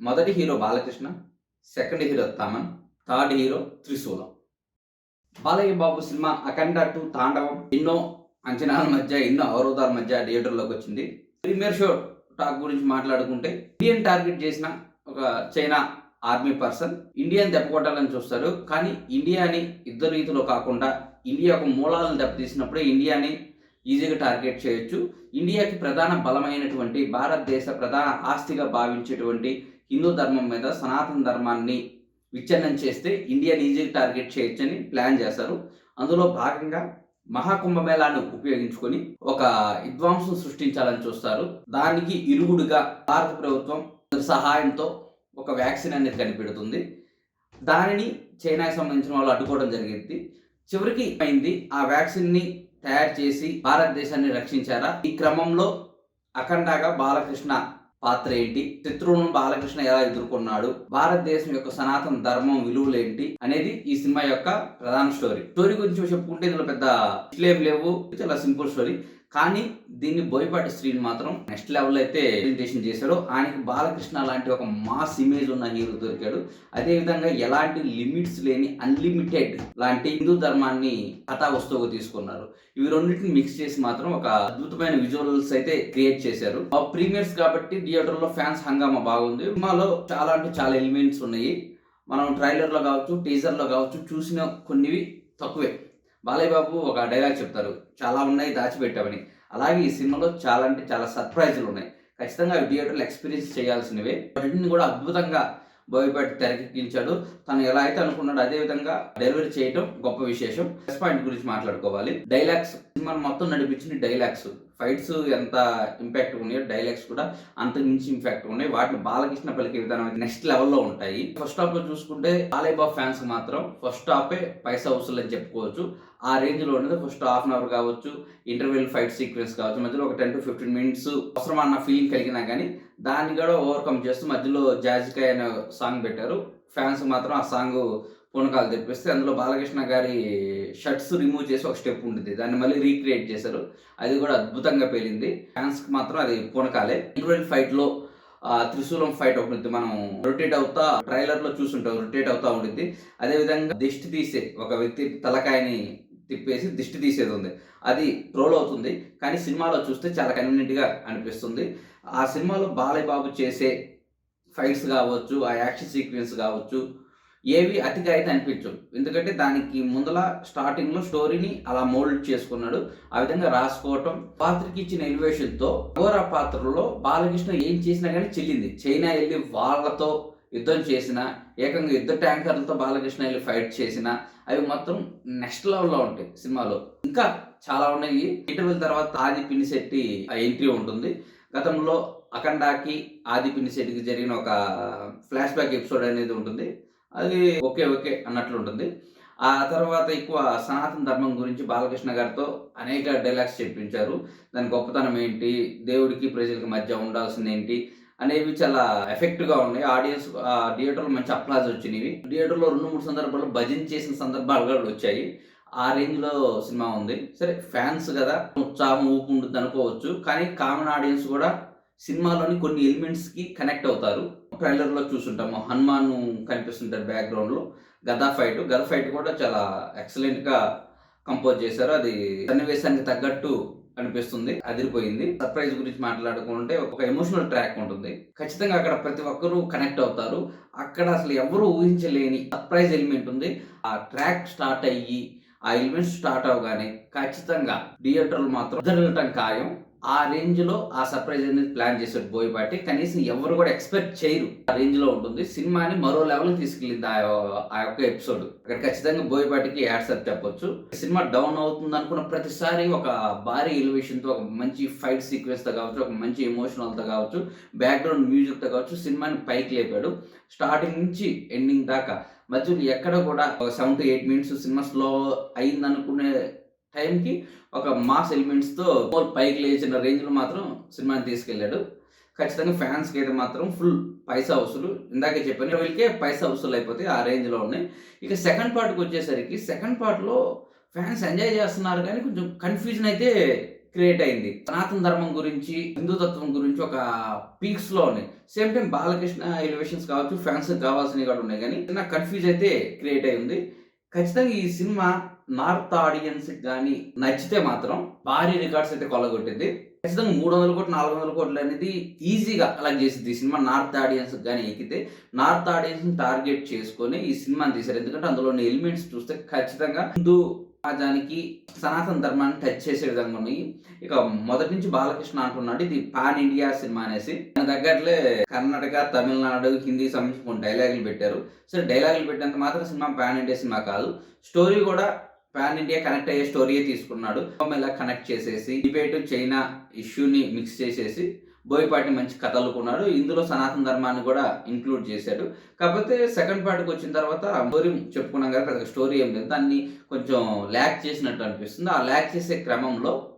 మొదటి hero Balakrishna second hero Thaman third hero త్రిశూలం. Balayya Babu cinema Akhanda two Thandavam ఎన్నో అంచనాల మధ్య ఎన్నో అవరోధాల మధ్య థియేటర్లోకి వచ్చింది. ప్రీమియర్ షో టాక్ గురించి మాట్లాడుకుంటే ఇండియన్ టార్గెట్ చేసిన ఒక చైనా ఆర్మీ పర్సన్ ఇండియాని దెబ్బకొట్టాలని చూస్తారు కానీ ఇండియాని ఇద్దరు రీతిలో కాకుండా ఇండియా యొక్క మూలాలను దెబ్బతీసినప్పుడే ఇండియాని ఈజీగా టార్గెట్ చేయొచ్చు. ఇండియాకి ప్రధాన బలమైనటువంటి భారతదేశ ప్రధాన ఆస్తిగా భావించేటువంటి హిందూ ధర్మం మీద సనాతన ధర్మాన్ని విచ్ఛిన్నం చేస్తే ఇండియాని ఈజీ టార్గెట్ చేయొచ్చని ప్లాన్ చేశారు. అందులో భాగంగా మహాకుంభమేళాను ఉపయోగించుకొని ఒక విద్వాంసం సృష్టించాలని చూస్తారు. దానికి ఇరుగుడుగా భారత ప్రభుత్వం సహాయంతో ఒక వ్యాక్సిన్ అనేది కనిపెడుతుంది. దానిని చైనాకి సంబంధించిన వాళ్ళు అడ్డుకోవడం జరిగింది. చివరికి అయింది ఆ వ్యాక్సిన్ని తయారు చేసి భారతదేశాన్ని రక్షించారా? ఈ క్రమంలో అఖండాగా బాలకృష్ణ పాత్ర ఏంటి? శత్రువును బాలకృష్ణ ఎలా ఎదుర్కొన్నాడు? భారతదేశం యొక్క సనాతన ధర్మం విలువలు ఏంటి? అనేది ఈ సినిమా యొక్క ప్రధాన స్టోరీ స్టోరీ గురించి చెప్పుకుంటే ఇందులో పెద్ద లేవు. చాలా సింపుల్ స్టోరీ కానీ దీన్ని బోయపాటి శ్రీని మాత్రం నెక్స్ట్ లెవెల్ అయితే ప్రెజెంటేషన్ చేశాడు ఆయనకి బాలకృష్ణ లాంటి ఒక మాస్ ఇమేజ్ ఉన్న హీరో దొరికాడు. అదేవిధంగా ఎలాంటి లిమిట్స్ లేని అన్లిమిటెడ్ లాంటి హిందూ ధర్మాన్ని కథా వస్తువుగా తీసుకున్నారు. ఇవి రెండింటిని మిక్స్ చేసి మాత్రం ఒక అద్భుతమైన విజువల్స్ అయితే క్రియేట్ చేశారు. ఆ ప్రీమియర్స్ కాబట్టి థియేటర్లో ఫ్యాన్స్ హంగామా బాగుంది. సినిమాలో చాలా అంటే చాలా ఎలిమెంట్స్ ఉన్నాయి. మనం ట్రైలర్లో కావచ్చు టీజర్లో కావచ్చు చూసిన కొన్నివి తక్కువే. బాలయ్య బాబు ఒక డైలాగ్ చెప్తారు చాలా ఉన్నాయి దాచిపెట్టామని అలాగే ఈ సినిమాలో చాలా అంటే చాలా సర్ప్రైజులు ఉన్నాయి. ఖచ్చితంగా అవి ఎక్స్పీరియన్స్ చేయాల్సినవే. వాటిని కూడా అద్భుతంగా బోయపాటి తెరకెక్కించాడు. తను ఎలా అయితే అనుకున్నాడో అదే విధంగా డెలివరీ చేయడం గొప్ప విశేషం. ప్లస్ పాయింట్ గురించి మాట్లాడుకోవాలి. డైలాగ్స్ సినిమాను మొత్తం నడిపించిన డైలాగ్స్. ఫైట్స్ ఎంత ఇంపాక్ట్ ఉన్నాయో డైలాగ్స్ కూడా అంత మించి ఇంపాక్ట్ ఉన్నాయి. వాటిని బాలకృష్ణ పలికే విధానం నెక్స్ట్ లెవెల్లో ఉంటాయి. ఫస్ట్ హాఫ్లో చూసుకుంటే బాలయ్య ఫ్యాన్స్ మాత్రం ఫస్ట్ హాఫే పైసా వసూలు అని చెప్పుకోవచ్చు. ఆ రేంజ్లో ఉన్నది ఫస్ట్ హాఫ్ అన్ అవర్ కావచ్చు ఇంటర్వెల్ ఫైట్ సీక్వెన్స్ కావచ్చు మధ్యలో ఒక టెన్ టు ఫిఫ్టీన్ మినిట్స్ అవసరం అన్న ఫీలింగ్ కలిగినా కానీ దాన్ని కూడా ఓవర్కమ్ చేస్తూ మధ్యలో జాజికాయ్ అనే సాంగ్ పెట్టారు. ఫ్యాన్స్ మాత్రం ఆ సాంగ్ పూనకాలు తెప్పిస్తే అందులో బాలకృష్ణ గారి షర్ట్స్ రిమూవ్ చేసి ఒక స్టెప్ ఉంటుంది దాన్ని మళ్ళీ రీక్రియేట్ చేశారు. అది కూడా అద్భుతంగా పేలింది. ఫ్యాన్స్కి మాత్రం అది పూనకాలే. ఇంటర్వెల్ ఫైట్లో త్రిశూలం ఫైట్ ఒకటి మనం రొటేట్ అవుతా ట్రైలర్లో రొటేట్ అవుతా ఉంటుంది అదే విధంగా దిష్టి తీసే ఒక వ్యక్తి తలకాయని తిప్పేసి దిష్టి తీసేది ఉంది. అది ట్రోల్ అవుతుంది. కానీ సినిమాలో చూస్తే చాలా కన్వీనియంట్గా అనిపిస్తుంది. ఆ సినిమాలో బాలయ్య బాబు చేసే ఫైట్స్ కావచ్చు ఆ యాక్షన్ సీక్వెన్స్ కావచ్చు ఏవి అతిగా అయితే అనిపించవు ఎందుకంటే దానికి ముందల స్టార్టింగ్లో స్టోరీని అలా మోల్డ్ చేసుకున్నాడు. ఆ విధంగా రాసుకోవటం పాత్రకి ఇచ్చిన ఎలివేషన్తో ఘోర పాత్రలో బాలకృష్ణ ఏం చేసినా కానీ చెల్లింది. చైనా వెళ్ళి వాళ్ళతో యుద్ధం చేసిన ఏకంగా యుద్ధ ట్యాంకర్లతో బాలకృష్ణ వెళ్ళి ఫైట్ చేసిన అవి మొత్తం నెక్స్ట్ లెవెల్లో ఉంటాయి సినిమాలో. ఇంకా చాలా ఉన్నాయి. ఇంటర్వ్యూల తర్వాత ఆది పినిశెట్టి ఆ ఎంట్రీ ఉంటుంది. గతంలో అఖండాకి ఆది పినిశెట్టికి జరిగిన ఒక ఫ్లాష్ బ్యాక్ ఎపిసోడ్ అనేది ఉంటుంది. అది ఓకే ఓకే అన్నట్లు ఉంటుంది ఆ తర్వాత ఎక్కువ సనాతన ధర్మం గురించి బాలకృష్ణ గారితో అనేక డైలాగ్స్ చెప్పించారు. దాని గొప్పతనం ఏంటి? దేవుడికి ప్రజలకి మధ్య ఉండాల్సింది ఏంటి? అనేవి చాలా ఎఫెక్ట్గా ఉన్నాయి. ఆడియన్స్ థియేటర్లో మంచి అప్లాజ్ వచ్చినవి. థియేటర్లో రెండు మూడు సందర్భాల్లో భజన చేసిన సందర్భాలు కూడా వచ్చాయి. ఆ రేంజ్లో సినిమా ఉంది. సరే ఫ్యాన్స్ కదా ఉత్సాహం ఊపు ఉంటుంది అనుకోవచ్చు. కానీ కామన్ ఆడియన్స్ కూడా సినిమాలోని కొన్ని ఎలిమెంట్స్కి కనెక్ట్ అవుతారు. ట్రైలర్లో చూసుంటాము హనుమాన్ కనిపిస్తుంటారు బ్యాక్గ్రౌండ్లో గదా ఫైట్ గదా ఫైట్ కూడా చాలా ఎక్సలెంట్గా కంపోజ్ చేశారు. అది సన్నివేశానికి తగ్గట్టు అనిపిస్తుంది. అదిరిపోయింది. సర్ప్రైజ్ గురించి మాట్లాడుకుంటే ఒక ఎమోషనల్ ట్రాక్ ఉంటుంది. ఖచ్చితంగా అక్కడ ప్రతి ఒక్కరూ కనెక్ట్ అవుతారు. అక్కడ అసలు ఎవరు ఊహించలేని సర్ప్రైజ్ ఎలిమెంట్ ఉంది. ఆ ట్రాక్ స్టార్ట్ అయ్యి ఆ ఎలిమెంట్స్ స్టార్ట్ అవగానే ఖచ్చితంగా థియేటర్లు మాత్రం జరగటం ఖాయం. ఆ రేంజ్లో ఆ సర్ప్రైజ్ అనేది ప్లాన్ చేశాడు బోయపాటి. కనీసం ఎవరు కూడా ఎక్స్పెక్ట్ చేయరు. ఆ రేంజ్లో ఉంటుంది. సినిమాని మరో లెవెల్ తీసుకెళ్ళింది ఆ ఆ యొక్క ఎపిసోడ్ అక్కడ ఖచ్చితంగా బోయపాటికి యాడ్సప్ చెప్పొచ్చు. సినిమా డౌన్ అవుతుంది అనుకున్న ప్రతిసారి ఒక భారీ ఎలివేషన్తో ఒక మంచి ఫైట్ సీక్వెన్స్తో కావచ్చు ఒక మంచి ఎమోషనల్తో కావచ్చు బ్యాక్గ్రౌండ్ మ్యూజిక్తో కావచ్చు సినిమాని పైకి లేపాడు. స్టార్టింగ్ నుంచి ఎండింగ్ దాకా. మధ్యలో ఎక్కడ కూడా seven to eight minutes cinema slow అయింది అనుకునే టైంకి ఒక మాస్ ఎలిమెంట్స్తో పైకి లేచిన రేంజ్లో మాత్రం సినిమాని తీసుకెళ్ళాడు. ఖచ్చితంగా ఫ్యాన్స్కి అయితే మాత్రం ఫుల్ పైసా వసూలు. ఇందాకే చెప్పాను వీళ్ళకే పైసా వసూలు అయిపోతే ఆ రేంజ్లో ఉన్నాయి. ఇక సెకండ్ పార్ట్కి వచ్చేసరికి సెకండ్ పార్ట్లో ఫ్యాన్స్ ఎంజాయ్ చేస్తున్నారు కానీ కొంచెం కన్ఫ్యూజన్ అయితే క్రియేట్ అయింది. సనాతన ధర్మం గురించి హిందూ తత్వం గురించి ఒక పీక్స్లో ఉన్నాయి. సేమ్ టైం బాలకృష్ణ ఎలివేషన్స్ కావచ్చు ఫ్యాన్స్ కావాల్సినవి కూడా ఉన్నాయి కానీ నాకు కన్ఫ్యూజ్ అయితే క్రియేట్ అయింది ఖచ్చితంగా ఈ సినిమా నార్త్ ఆడియన్స్ కానీ నచ్చితే మాత్రం భారీ రికార్డ్స్ అయితే కొలగొట్టింది ఖచ్చితంగా మూడు వందల కోట్లు నాలుగు వందల కోట్లు అనేది ఈజీగా అలా చేసింది. ఈ సినిమా నార్త్ ఆడియన్స్ కానీ ఎక్కితే నార్త్ ఆడియన్స్ టార్గెట్ చేసుకొని ఈ సినిమాని తీశారు. ఎందుకంటే అందులోని ఎలిమెంట్స్ చూస్తే ఖచ్చితంగా హిందూ సమాజానికి సనాతన ధర్మాన్ని టచ్ చేసే విధంగా ఉన్నాయి. ఇక మొదటి నుంచి బాలకృష్ణ అంటున్నాడు ఇది పాన్ ఇండియా సినిమా అనేసి. దాని తగ్గట్లే కర్ణాటక తమిళనాడు హిందీ సంబంధించి కొన్ని డైలాగులు పెట్టారు. సో డైలాగులు పెట్టినంత మాత్రం సినిమా పాన్ ఇండియా సినిమా కాదు. స్టోరీ కూడా పాన్ ఇండియా కనెక్ట్ అయ్యే స్టోరీయే తీసుకున్నాడు. ఇలా కనెక్ట్ చేసేసి టిబేట్ చైనా ఇష్యూని మిక్స్ చేసేసి బోయపాటి మంచి కథలుకున్నాడు ఇందులో సనాతన ధర్మాన్ని కూడా ఇంక్లూడ్ చేశాడు. కాకపోతే సెకండ్ పార్ట్కి వచ్చిన తర్వాత స్టోరీ చెప్పుకున్నాం కదా పెద్ద స్టోరీ ఏం లేదు. దాన్ని కొంచెం ల్యాక్ చేసినట్టు అనిపిస్తుంది. ఆ ల్యాక్ చేసే క్రమంలో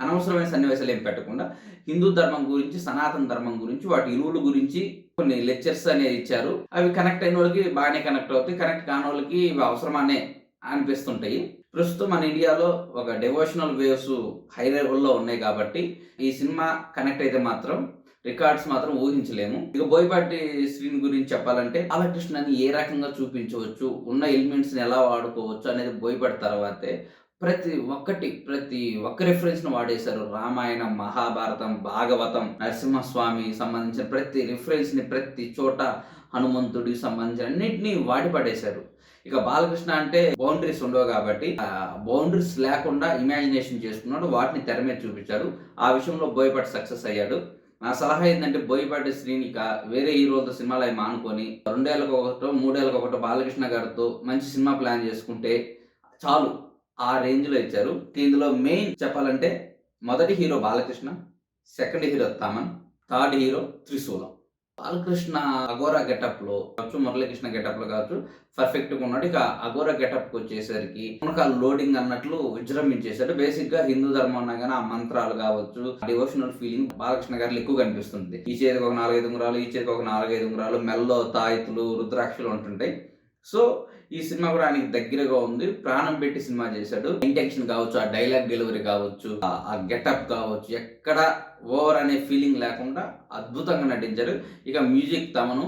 అనవసరమైన సన్నివేశాలు ఏం పెట్టకుండా హిందూ ధర్మం గురించి సనాతన ధర్మం గురించి వాటి ఇరువుల గురించి కొన్ని లెక్చర్స్ అనేది ఇచ్చారు. అవి కనెక్ట్ అయిన వాళ్ళకి బాగానే కనెక్ట్ అవుతాయి. కనెక్ట్ కాని వాళ్ళకి ఇవి అవసరమానే అనిపిస్తుంటాయి. ప్రస్తుతం మన ఇండియాలో ఒక డెవోషనల్ వేవ్స్ హై లెవెల్లో ఉన్నాయి కాబట్టి ఈ సినిమా కనెక్ట్ అయితే మాత్రం రికార్డ్స్ మాత్రం ఊహించలేము. ఇక బోయపాటి శ్రీని గురించి చెప్పాలంటే బాలకృష్ణని ఏ రకంగా చూపించవచ్చు ఉన్న ఎలిమెంట్స్ని ఎలా వాడుకోవచ్చు అనేది బోయపాటి తర్వాతే ప్రతి ఒక్కటి ప్రతి ఒక్క రెఫరెన్స్ను వాడేశారు. రామాయణం మహాభారతం భాగవతం నరసింహస్వామి సంబంధించిన ప్రతి రిఫరెన్స్ని ప్రతి చోట హనుమంతుడికి సంబంధించిన అన్నింటినీ వాడి పడేశారు. ఇక బాలకృష్ణ అంటే బౌండరీస్ ఉండవు కాబట్టి బౌండరీస్ లేకుండా ఇమాజినేషన్ చేసుకున్నాడు వాటిని తెర మీద చూపించాడు. ఆ విషయంలో బోయపాటి సక్సెస్ అయ్యాడు. నా సలహా ఏంటంటే బోయపాటి శ్రీనిక వేరే హీరోలతో సినిమాలు అవి మానుకొని రెండేళ్ళకి ఒకటో మూడేళ్ళకి ఒకటో బాలకృష్ణ గారితో మంచి సినిమా ప్లాన్ చేసుకుంటే చాలు ఆ రేంజ్లో ఇచ్చారు. ఇందులో మెయిన్ చెప్పాలంటే మొదటి hero Balakrishna second hero Thaman third hero త్రిశూలం. బాలకృష్ణ అఘోరా గెటప్లో కావచ్చు మురళీకృష్ణ గెటప్లో కావచ్చు పర్ఫెక్ట్గా ఉన్నాడు. ఇక అఘోరా గెటప్కి వచ్చేసరికి మనకు లోడింగ్ అన్నట్లు విజృంభించేశాడు. బేసిక్గా హిందూ ధర్మం ఉన్నా కానీ ఆ మంత్రాలు కావచ్చు డివోషనల్ ఫీలింగ్ బాలకృష్ణ గారిలో ఎక్కువ కనిపిస్తుంది. ఈ చేతికి ఒక నాలుగైదు ఉంగరాలు ఈ చేతికి ఒక నాలుగైదు ఉంగరాలు మెల్లో తాయితులు రుద్రాక్షలు ఉంటుంటాయి సో ఈ సినిమా కూడా ఆయనకి దగ్గరగా ఉంది. ప్రాణం పెట్టి సినిమా చేశాడు. ఇంటెన్షన్ కావచ్చు ఆ డైలాగ్ డెలివరీ కావచ్చు ఆ గెటప్ కావచ్చు ఎక్కడ ఓవర్ అనే ఫీలింగ్ లేకుండా అద్భుతంగా నటించారు. ఇక మ్యూజిక్ తమను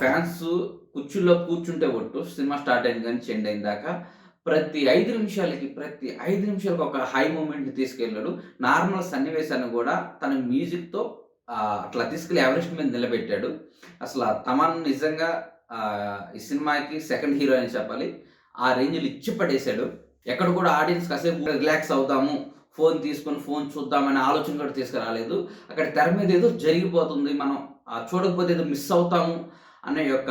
ఫ్యాన్స్ కుర్చీల్లో కూర్చుంటే ఒట్టు సినిమా స్టార్ట్ అయింది కానీ చెండ్ అయిన దాకా. ప్రతి ఐదు నిమిషాలకి ప్రతి ఐదు నిమిషాలకు ఒక హై మూమెంట్ తీసుకెళ్ళాడు. నార్మల్ సన్నివేశాన్ని కూడా తన మ్యూజిక్తో అట్లా తీసుకెళ్ళి ఎవరెస్ట్ మీద నిలబెట్టాడు. అసలు తమన్ నిజంగా ఈ సినిమాకి సెకండ్ హీరో అని చెప్పాలి. ఆ రేంజ్లు ఇచ్చి పడేశాడు. ఎక్కడ కూడా ఆడియన్స్ కాసేపు రిలాక్స్ అవుతాము. ఫోన్ తీసుకొని ఫోన్ చూద్దామనే ఆలోచన కూడా తీసుకురాలేదు. అక్కడ తెర మీద ఏదో జరిగిపోతుంది. మనం చూడకపోతే ఏదో మిస్ అవుతాము అనే యొక్క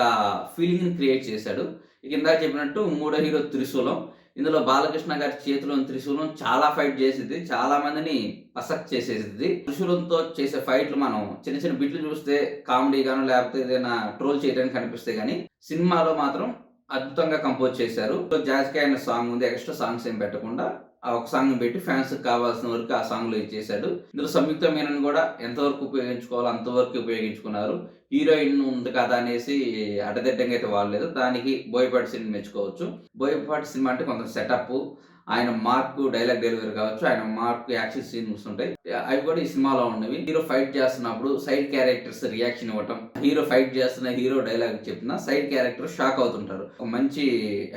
ఫీలింగ్ని క్రియేట్ చేశాడు. ఇక ఇందాక చెప్పినట్టు మూడో హీరో త్రిశూలం. ఇందులో బాలకృష్ణ గారి చేతిలోని త్రిశూలం చాలా ఫైట్ చేసింది చాలా మందిని పసక్ చేసేసింది త్రిశూలంతో చేసే ఫైట్లు మనం చిన్న చిన్న బిట్లు చూస్తే కామెడీ గాను లేకపోతే ఏదైనా ట్రోల్ చేయడానికి కనిపిస్తే గానీ సినిమాలో మాత్రం అద్భుతంగా కంపోజ్ చేశారు. జాజ్కే అనే సాంగ్ ఉంది ఎక్స్ట్రా సాంగ్స్ ఏం పెట్టకుండా ఒక సాంగ్ పెట్టి ఫ్యాన్స్ కావాల్సిన వరకు ఆ సాంగ్లో ఇచ్చేసాడు ఇందులో సంయుక్త మీనన్ కూడా ఎంతవరకు ఉపయోగించుకోవాలో అంతవరకు ఉపయోగించుకున్నారు. హీరోయిన్ ఉంది కదా అనేసి అడ్డదిడ్డంగా అయితే వాడలేదు. దానికి బోయపాటి సినిమా మెచ్చుకోవచ్చు. బోయపాటి సినిమా అంటే కొంత సెటప్ ఆయన మార్క్ డైలాగ్ డెలివరీ కావచ్చు ఆయన మార్క్ యాక్షన్ సీన్స్ ఉంటాయి అవి కూడా ఈ సినిమాలో ఉన్నవి. హీరో ఫైట్ చేస్తున్నప్పుడు సైడ్ క్యారెక్టర్స్ రియాక్షన్ ఇవ్వటం హీరో ఫైట్ చేస్తున్న హీరో డైలాగ్ చెప్పిన సైడ్ క్యారెక్టర్ షాక్ అవుతుంటారు. ఒక మంచి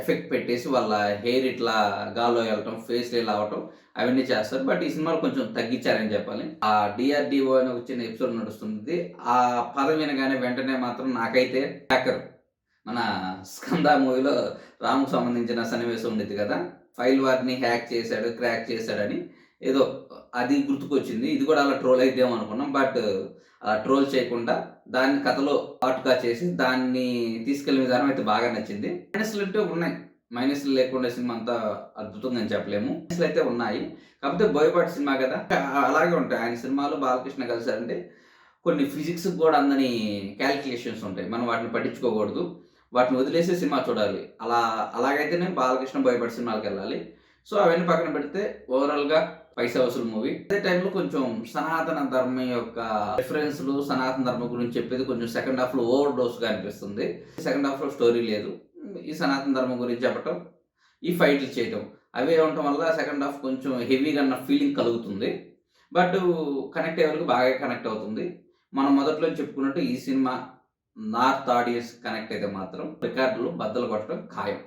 ఎఫెక్ట్ పెట్టేసి వాళ్ళ హెయిర్ ఇట్లా గాల్లో వెళ్ళటం ఫేస్ ఇలా అవటం అవన్నీ చేస్తారు. బట్ ఈ సినిమాలు కొంచెం తగ్గించారని చెప్పాలి. ఆ డిఆర్డిఓ అని ఒక చిన్న ఎపిసోడ్ నడుస్తుంది ఆ పదం వినగానే వెంటనే మాత్రం నాకైతే హ్యాకర్ మన స్కంద మూవీలో రాముకు సంబంధించిన సన్నివేశం ఉండేది కదా. ఫైల్ వారిని హ్యాక్ చేశాడు క్రాక్ చేశాడని ఏదో అది గుర్తుకొచ్చింది. ఇది కూడా అలా ట్రోల్ అయిద్దాం అనుకున్నాం. బట్ అలా ట్రోల్ చేయకుండా దాన్ని కథలో పాటుగా చేసి దాన్ని తీసుకెళ్ళే విధానం అయితే బాగా నచ్చింది. మైనస్లు అంటే ఉన్నాయి. మైనస్లు లేకుండా సినిమా అంతా అద్భుతంగా అని చెప్పలేము. మైనస్లు అయితే ఉన్నాయి. కాకపోతే బోయపాటి సినిమా కదా. అలాగే ఉంటాయి. ఆయన సినిమాలు బాలకృష్ణ కలిసారంటే కొన్ని ఫిజిక్స్ కూడా అందని క్యాలిక్యులేషన్స్ ఉంటాయి. మనం వాటిని పట్టించుకోకూడదు. వాటిని వదిలేసి సినిమా చూడాలి. అలా అలాగైతేనే బాలకృష్ణ భయపడి సినిమాలకు వెళ్ళాలి. సో అవన్నీ పక్కన పెడితే ఓవరాల్గా పైసా వసూలు మూవీ. అదే టైంలో కొంచెం సనాతన ధర్మం యొక్క రిఫరెన్స్లు సనాతన ధర్మం గురించి చెప్పేది కొంచెం సెకండ్ హాఫ్లో ఓవర్ డోస్గా అనిపిస్తుంది. సెకండ్ హాఫ్లో స్టోరీ లేదు. ఈ సనాతన ధర్మం గురించి చెప్పటం ఈ ఫైట్లు చేయటం అవే ఉండటం వల్ల సెకండ్ హాఫ్ కొంచెం హెవీగా అన్న ఫీలింగ్ కలుగుతుంది. బట్ కనెక్ట్ అయ్యే వరకు బాగా కనెక్ట్ అవుతుంది. మనం మొదట్లో చెప్పుకున్నట్టు ఈ సినిమా నార్త్ ఆడియన్స్ కనెక్ట్ అయితే మాత్రం రికార్డులు బద్దలు కొట్టడం ఖాయం.